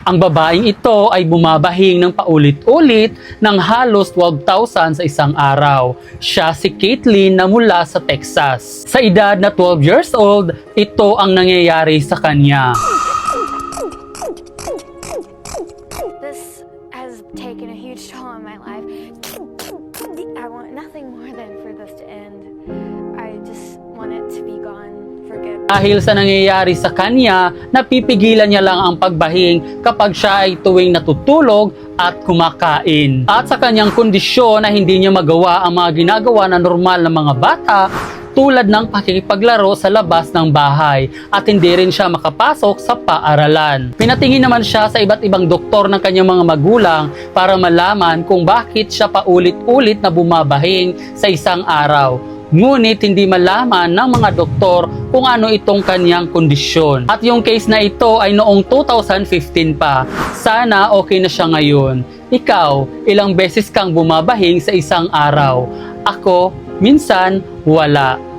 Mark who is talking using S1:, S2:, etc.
S1: Ang babaeng ito ay bumabahing ng paulit-ulit ng halos 12,000 sa isang araw. Siya si Caitlyn na mula sa Texas. Sa edad na 12 years old, ito ang nangyayari sa kanya.
S2: This has taken a huge toll on my life.
S1: Dahil sa nangyayari sa kanya, napipigilan niya lang ang pagbahing kapag siya ay tuwing natutulog at kumakain. At sa kanyang kondisyon na hindi niya magawa ang mga ginagawa na normal ng mga bata, tulad ng pakikipaglaro sa labas ng bahay at hindi rin siya makapasok sa paaralan. Pinatingin naman siya sa iba't ibang doktor ng kanyang mga magulang para malaman kung bakit siya paulit-ulit na bumabahing sa isang araw. Ngunit hindi malaman ng mga doktor kung ano itong kanyang kondisyon. At yung case na ito ay noong 2015 pa. Sana okay na siya ngayon. Ikaw, ilang beses kang bumabahing sa isang araw. Ako, minsan, wala.